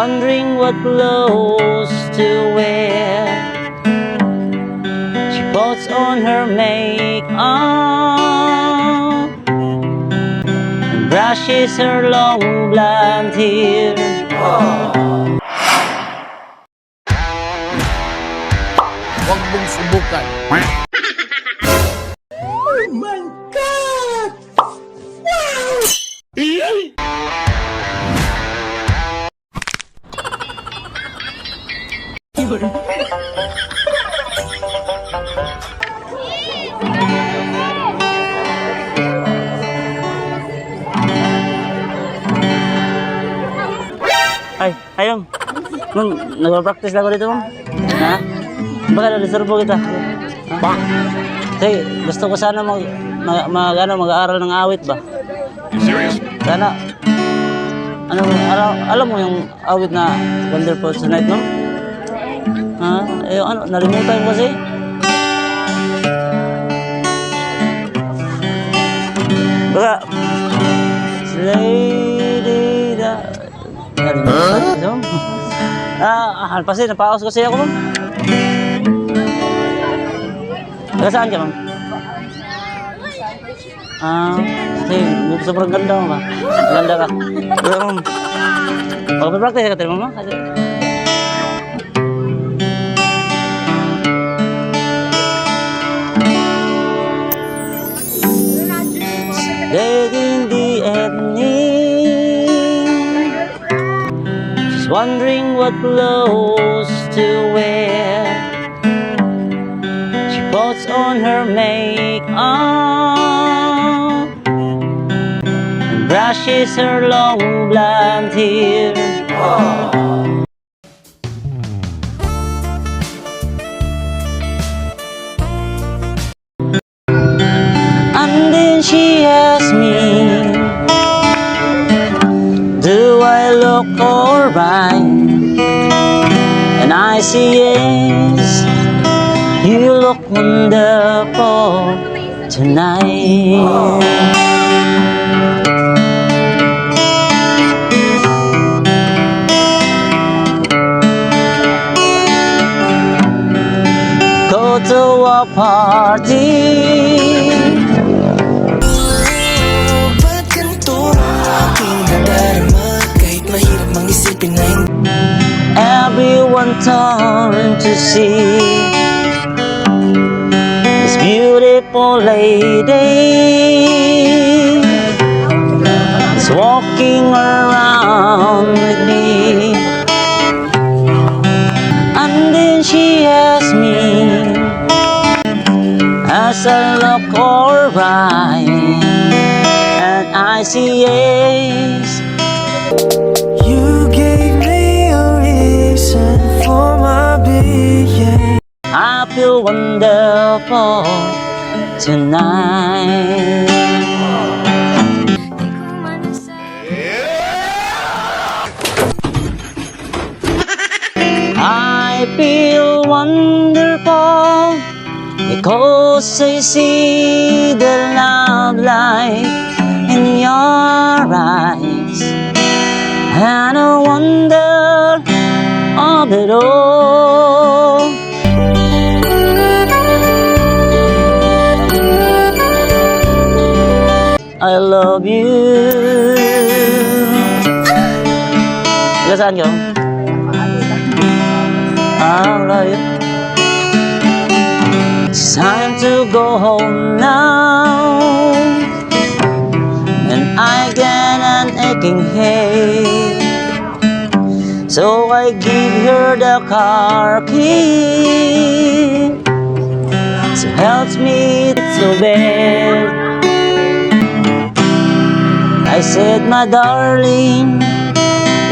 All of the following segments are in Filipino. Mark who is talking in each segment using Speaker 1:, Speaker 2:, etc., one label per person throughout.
Speaker 1: wondering what clothes to wear. She puts on her makeup and brushes her long blonde hair.
Speaker 2: Huwag subukan.
Speaker 1: Ay, ayong. Ma'am, nagpa-practice lang ako dito, ma'am. Ha? Baka na-reservo kita. Ha? Kasi gusto ko sana mag, mag, mag, ano, mag-aaral ng awit ba? Sana, ano, alam, alam mo yung awit na Wonderful Tonight, ma'am? Eh, ano, nalimutan ko kasi. Baka, Lady da... Nalimutan ko, ma'am. Ah, halpasin, napaos kasi ako. Taga saan ka, ma'am? Ah, kasi sobrang ganda mo ba? Ganda ka. Pero, ma'am, Pag-practice ka tayo, ma'am? Kasi... Late in the evening She's wondering what clothes to wear. She puts on her makeup And brushes her long blonde hair Yes You look wonderful tonight. Go to a party Everyone turned to see this beautiful lady is walking around with me. And then she asked me, As I look alright, and I see yes. Tonight. I feel wonderful because I see the love light in your eyes, and I wonder of it all. I love you. Taga saan ka? You. It's time to go home now. And I get an aching head. So I give her the car key. So helps me to bed. I said, my darling,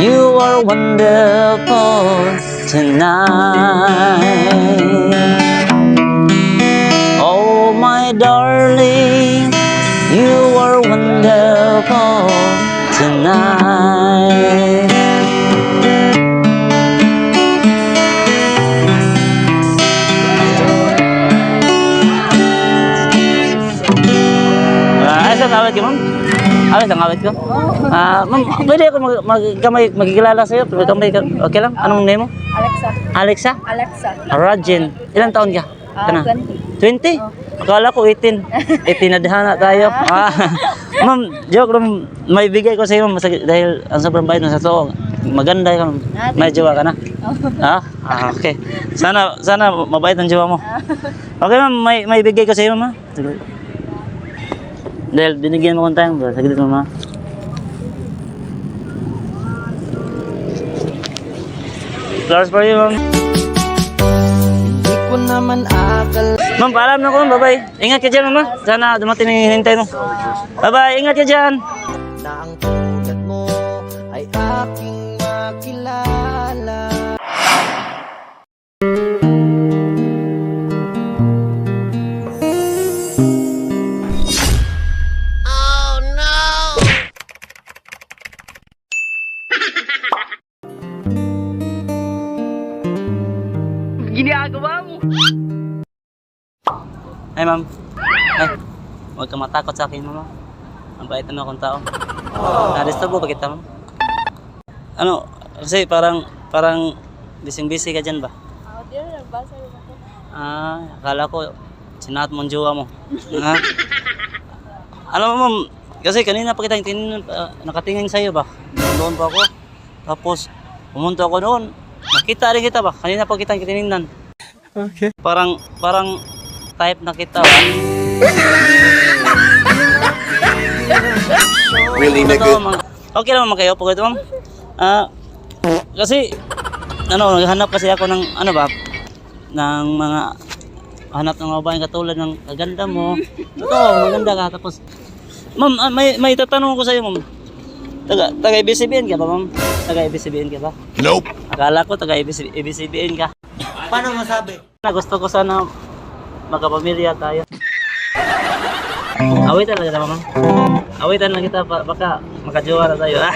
Speaker 1: you are wonderful tonight. Oh, my darling, you are wonderful tonight. Ah, asa tawag ka, Awit ang awit ko? Ah, ma'am, pwede ako mag, mag, kamay, magkikilala sa'yo? Kamay, ka- okay lang? Anong name mo?
Speaker 3: Alexa.
Speaker 1: Alexa?
Speaker 3: Alexa.
Speaker 1: Rajin. Ilan taon ka?
Speaker 3: Ah,
Speaker 1: Kana?
Speaker 3: 20.
Speaker 1: 20? Akala ko 18. 18 na dihana tayo. Ah. ma'am, joke lang. May bigay ko sa iyo ma'am dahil ang sobrang bait mo sa to. Maganda ka. ma'am. May jowa ka na. Ah? ah, okay. Sana sana mabait ang jowa mo. Okay ma'am, may may bigay ko sa iyo ma'am. Ah. Dahil binigyan mo kong time, bro. Saglit mo ma'am. Flowers for you, ma'am.
Speaker 4: Di ko naman akal
Speaker 1: Ma'am, paalam na ko. Bye-bye. Ingat ka dyan, mama. Sana dumating yung hinintay mo. Bye-bye. Ingat ka dyan.
Speaker 4: na ang tulad mo ay aking
Speaker 1: ma'am. Ay, huwag ka matakot sa akin, mama. Ang bait na akong tao. Na-disturb ba kita, ma'am? Ano, kasi parang, parang bising-busy ka dyan ba?
Speaker 3: Oh, di na nagbasa rin ako.
Speaker 1: Ah, akala ko, sinat mong jowa mo. ha? Alam mo, ma'am, kasi kanina pa kita tinin, uh, nakatingin sa'yo ba? Doon pa ako. Tapos, pumunta ako doon. Nakita rin kita ba? Kanina pa kita tinignan. Okay. Parang, parang type na kita?
Speaker 2: Really, nigga?
Speaker 1: Okay lang naman kayo, pagkito ma'am. Ah, kasi, ano, naghanap kasi ako ng, ano ba, ng mga, hanap ng mga babaeng katulad ng kaganda mo. Totoo, maganda ka. Tapos, ma'am, ah, may, may tatanong ko sa iyo, ma'am. Taga, taga ABCBN ka ba, ma'am? Taga ABCBN ka ba?
Speaker 2: Nope.
Speaker 1: Akala ko taga ABC, ABCBN ka.
Speaker 4: Paano masabi?
Speaker 1: Na gusto ko sana magkapamilya tayo. Awitan lang kita, mama. Awitan lang kita, ba- baka makajowa na tayo.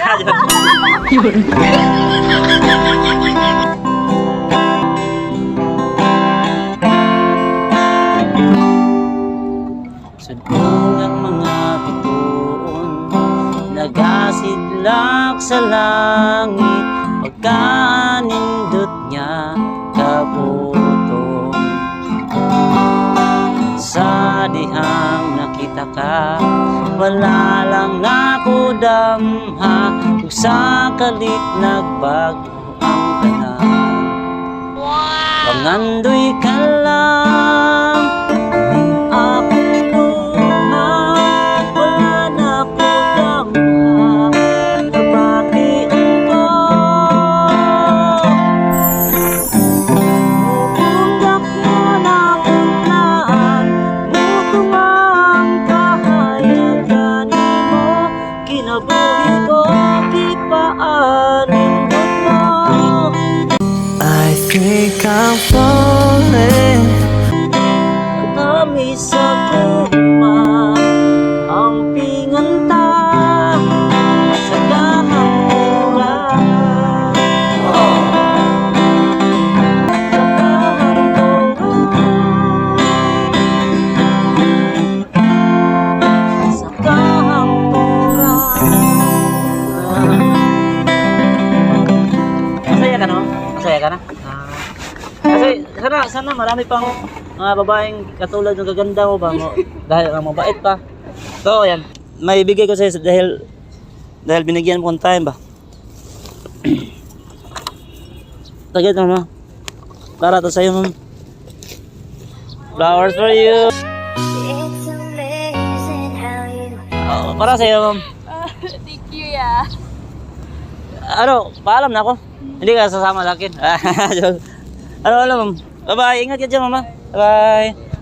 Speaker 1: Sudong ang mga bituon Nagasidlak sa langit Pagkanindot Wala lang nako damha Ug sa kalit nagbago ang tanan Pangandoy ka
Speaker 4: think I'm falling
Speaker 1: sana, marami pang mga babaeng katulad ng gaganda mo ba mo dahil ang mabait pa. So, ayan. May bigay ko sa iyo dahil dahil binigyan mo ng time ba. Tagad ma. Para to sa'yo, ma'am. Flowers for
Speaker 5: you.
Speaker 1: Oh, para sa'yo, ma'am.
Speaker 3: Thank you, yeah.
Speaker 1: Ano, paalam na ako. Hindi ka sasama sa akin. ano, ano, ma'am. Bye-bye. Ingat ka dyan, mama. Bye-bye.